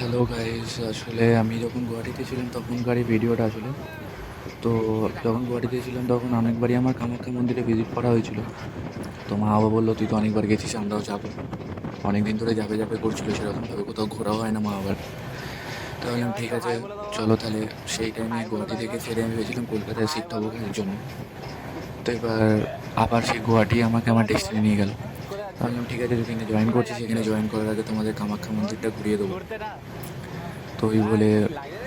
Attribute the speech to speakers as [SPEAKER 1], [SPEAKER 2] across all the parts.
[SPEAKER 1] Hello guys, আসলে আমি যখন গুয়াহাটিতে ছিলাম তখনকার এই ভিডিওটা আসলে। তো যখন গুয়াহাটিতে ছিলাম তখন অনেকবারই আমার কামাখ্যা মন্দিরে ভিজিট করা হয়েছিল। তো মা বাবা বলল, তুই তো অনেকবার গেছিস, আমরাও যাব। অনেক দিন ধরে যাবে যাবে করছিল সেরকমভাবে কোথাও ঘোরাও হয় না মা বাবার। তো বললাম, ঠিক আছে, চলো তাহলে সেই টাইমে গুয়াহাটি থেকে ফিরে আমি ভেবেছিলাম কলকাতায় শিফট হব কাজের জন্য তো এবার আবার সেই গুয়াহাটি আমাকে আমার ডেস্টিনে নিয়ে গেল। ভাবলাম ঠিক আছে যেখানে জয়েন করছি সেখানে জয়েন করার আগে তোমাদের কামাখ্যা মন্দিরটা ঘুরিয়ে দেবো। তো ওই বলে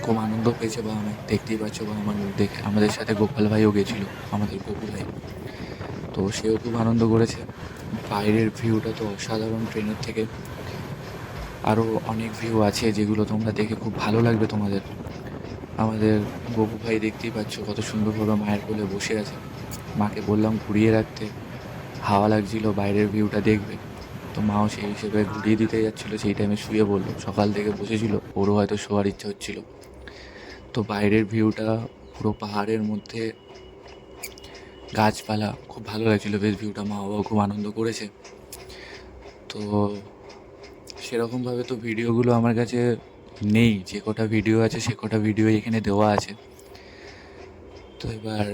[SPEAKER 1] খুব আনন্দ পেয়েছে বা আমার দেখতেই পাচ্ছ বা আমার দেখে, আমাদের সাথে গোপাল ভাইও গেছিল, আমাদের গোপু ভাই। তো সেও খুব আনন্দ করেছে। বাইরের ভিউটা তো অসাধারণ ট্রেনের থেকে। আরও অনেক ভিউ আছে যেগুলো তোমরা দেখে খুব ভালো লাগবে তোমাদের। আমাদের গোপু ভাই দেখতেই পাচ্ছ কত সুন্দরভাবে মায়ের কোলে বসে আছে। মাকে বললাম, ঘুরিয়ে রাখতে। হাওয়া লাগছিল, বাইরের ভিউটা দেখবে। তো মাও সেই হিসেবে ঘুরিয়ে দিতে যাচ্ছিল, সেই টাইমে শুয়ে বলল সকাল থেকে বসেছিল, ওরও হয়তো শোয়ার ইচ্ছা হচ্ছিল। তো বাইরের ভিউটা পুরো পাহাড়ের মধ্যে, গাছপালা, খুব ভালো লাগছিল বেশ ভিউটা মা বাবা খুব আনন্দ করেছে। তো সেরকমভাবে তো ভিডিওগুলো আমার কাছে নেই। যে কটা ভিডিও আছে, সে কটা ভিডিও এখানে দেওয়া আছে। তো এবার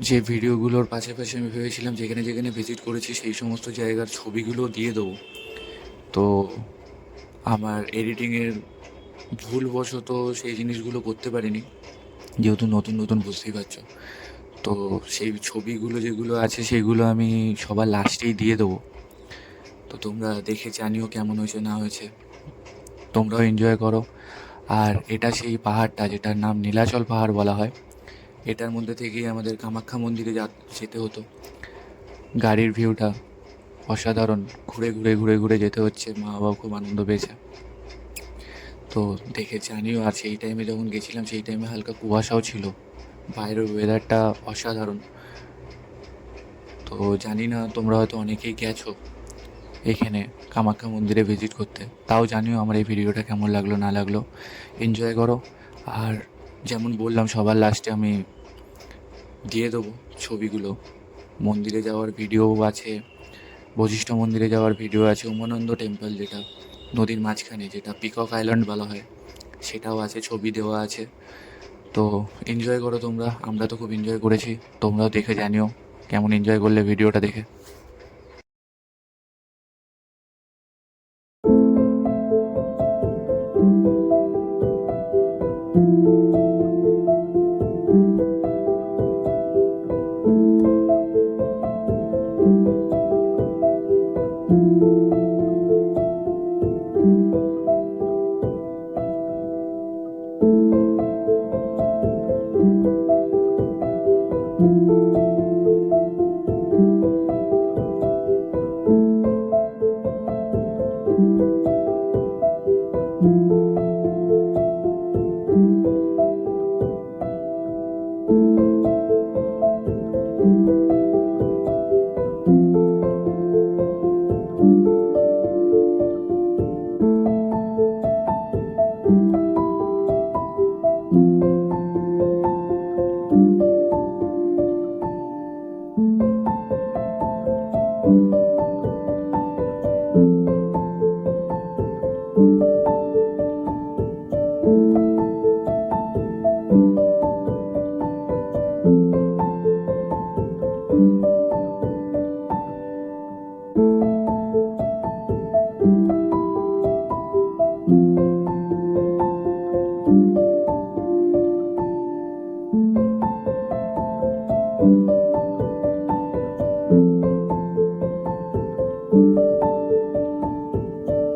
[SPEAKER 1] যে ভিডিওগুলোর পাশাপাশি আমি ভেবেছিলাম যেখানে যেখানে ভিজিট করেছি সেই সমস্ত জায়গার ছবিগুলো দিয়ে দেবো। তো আমার এডিটিংয়ের ভুলবশত সেই জিনিসগুলো করতে পারিনি, যেহেতু নতুন নতুন বুঝতেই পারছ। তো সেই ছবিগুলো যেগুলো আছে সেগুলো আমি সবার লাস্টেই দিয়ে দেবো। তো তোমরা দেখে জানিও কেমন হয়েছে না হয়েছে। তোমরাও এনজয় করো। আর এটা সেই পাহাড়টা যেটার নাম নীলাচল পাহাড় বলা হয়। এটার মধ্যে থেকেই আমাদের কামাখ্যা মন্দিরে যা যেতে হতো। গাড়ির ভিউটা অসাধারণ। ঘুরে ঘুরে ঘুরে ঘুরে যেতে হচ্ছে। মা বাবা খুব আনন্দ পেয়েছে। তো দেখে জানিও আর সেই টাইমে যখন গেছিলাম, সেই টাইমে হালকা কুয়াশাও ছিল। বাইরের ওয়েদারটা অসাধারণ। তো জানি না, তোমরা হয়তো অনেকেই গেছো এখানে কামাখ্যা মন্দিরে ভিজিট করতে। তাও জানিও আমার এই ভিডিওটা কেমন লাগল, না লাগল। এনজয় করো। আর যেমন বললাম, সবার লাস্টে আমি দিয়ে দেবো ছবিগুলো। মন্দিরে যাওয়ার ভিডিও আছে, বশিষ্ঠ মন্দিরে যাওয়ার ভিডিও আছে, উমানন্দ টেম্পল যেটা, নদীর মাঝখানে যেটা পিকক আইল্যান্ড বলা হয়, সেটাও আছে, ছবি দেওয়া আছে। তো এনজয় করো তোমরা, আমরা তো খুব এনজয় করেছি, তোমরাও দেখে জানিও, কেমন এনজয় করলে ভিডিওটা দেখে।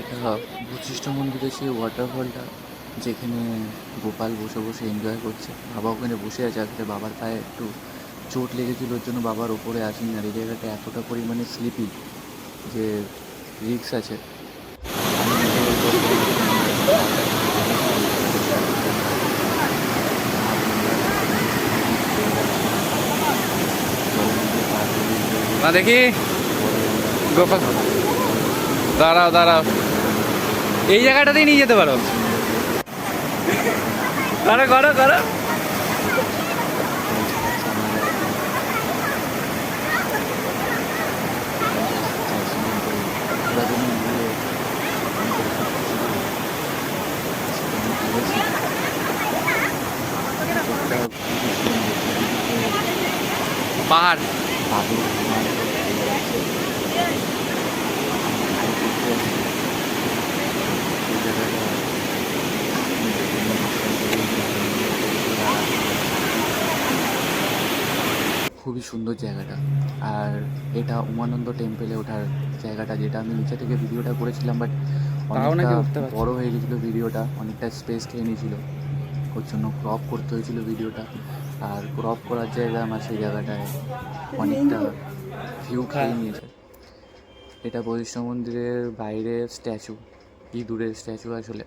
[SPEAKER 1] এটা বশিষ্ঠ মন্দিরের সেই ওয়াটারফলটা যেখানে গোপাল বসে বসে এনজয় করছে। বাবা ওখানে বসে আছে আসলে বাবার পায়ে একটু চোট লেগেছিল, ওর জন্য বাবার ওপরে আসেনি। আর এই জায়গাটা এতটা পরিমাণে স্লিপি যে রিক্স আছে।
[SPEAKER 2] দেখি। গোপাল, দাঁড়াও দাঁড়াও। এই জায়গাটাতেই নিয়ে যেতে পারো। করো করো করো পাহাড়
[SPEAKER 1] খুবই সুন্দর জায়গাটা। আর এটা উমানন্দ টেম্পেলে ওঠার জায়গাটা যেটা আমি নিচে থেকে ভিডিওটা করেছিলাম বাট অনেকটা বড় হয়ে গেছিল ভিডিওটা অনেকটা স্পেস খেয়ে নিয়েছিল। ওর জন্য ক্রপ করতে হয়েছিল ভিডিওটা। আর ক্রপ করার জায়গা আমার সেই জায়গাটায় অনেকটা ভিউ খেয়ে নিয়েছে। এটা বৈষ্ণব মন্দিরের বাইরে স্ট্যাচু কি দূরের স্ট্যাচু আসলে?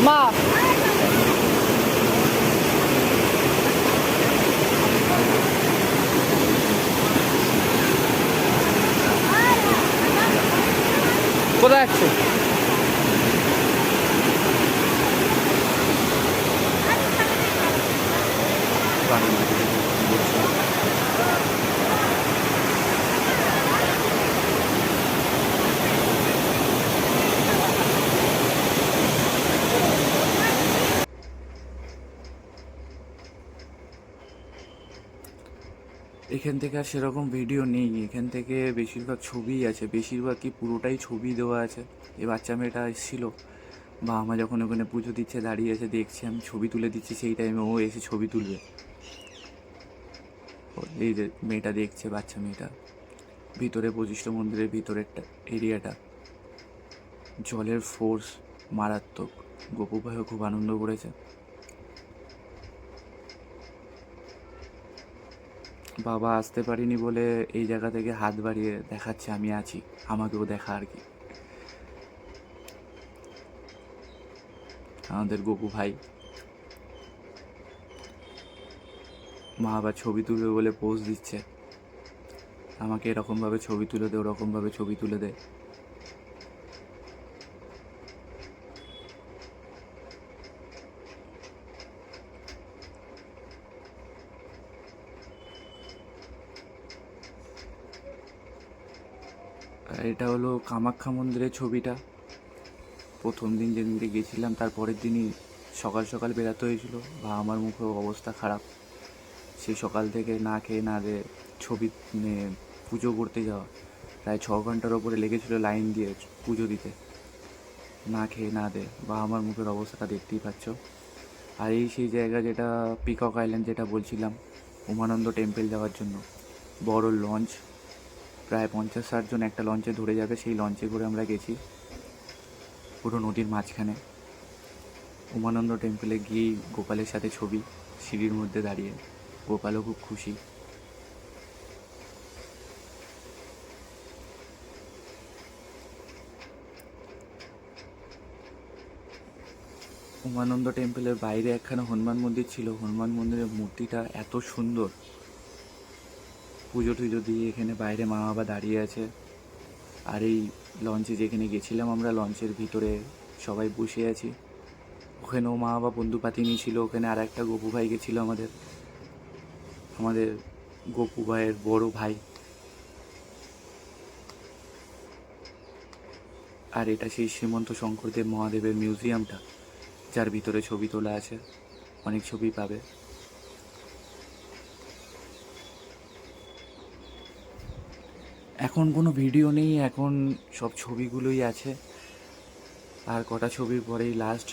[SPEAKER 2] ごま。
[SPEAKER 1] こ থেকে আর সেরকম ভিডিও নেই এখান থেকে বেশিরভাগ ছবিই আছে। বেশিরভাগ কি পুরোটাই ছবি দেওয়া আছে। এই বাচ্চা মেয়েটা এসেছিল। বা আমা যখন ওখানে পুজো দিচ্ছে, দাঁড়িয়ে আছে, দেখছি, আমি ছবি তুলে দিচ্ছি, সেই টাইমে ও এসে ছবি তুলবে। এই যে মেয়েটা দেখছে, বাচ্চা মেয়েটা। ভিতরে বশিষ্ঠ মন্দিরের ভিতরেরটা এরিয়াটা জলের ফোর্স মারাত্মক। গোপু ভাইও খুব আনন্দ করেছে। বাবা আসতে পারিনি বলে এই জায়গা থেকে হাত বাড়িয়ে দেখাচ্ছে আমি আছি, আমাকেও দেখা আর কি। আমাদের গোপু ভাই। মা আবার ছবি তুলবে বলে পোজ দিচ্ছে। আমাকে এরকমভাবে ছবি তুলে দে, ওরকমভাবে ছবি তুলে দে। আর এটা হলো কামাখ্যা মন্দিরের ছবিটা। প্রথম দিন যেদিনকে গেছিলাম, তার পরের দিনই সকাল সকাল বেরাতে হয়েছিল। বা আমার মুখে অবস্থা খারাপ। সেই সকাল থেকে না খেয়ে না দে ছবি মানে পুজো করতে যাওয়া। প্রায় ছ ঘণ্টার ওপরে লেগেছিল লাইন দিয়ে পুজো দিতে। না খেয়ে না দে, বা আমার মুখের অবস্থাটা দেখতেই পাচ্ছ। আর এই সেই জায়গা যেটা পিকক আইল্যান্ড যেটা বলছিলাম, উমানন্দ টেম্পল যাওয়ার জন্য। বড় লঞ্চ প্রায় পঞ্চাশ ষাট জন একটা লঞ্চে ধরে যাবে, সেই লঞ্চে করে আমরা গেছি পুরো নদীর মাঝখানে। উমানন্দ টেম্পলে গিয়ে গোপালের সাথে ছবি, সিঁড়ির মধ্যে দাঁড়িয়ে। গোপালও খুব খুশি। উমানন্দ টেম্পলের বাইরে একখানা হনুমান মন্দির ছিল। হনুমান মন্দিরের মূর্তিটা এত সুন্দর। পুজো টুজো দিয়ে এখানে বাইরে মা বাবা দাঁড়িয়ে আছে। আর এই লঞ্চে যেখানে গেছিলাম আমরা, লঞ্চের ভিতরে সবাই বসে আছি। ওখানেও মা বাবা বন্ধু পাতি নিয়েছিল ওখানে আর একটা গপু ভাই গেছিল আমাদের। আমাদের গপু ভাইয়ের বড় ভাই। আর এটা সেই শ্রীমন্ত শঙ্করদেব মহাদেবের মিউজিয়ামটা, যার ভিতরে ছবি তোলা আছে। অনেক ছবি পাবে। এখন কোনো ভিডিও নেই এখন সব ছবিগুলোই আছে। আর কটা ছবির পরেই লাস্ট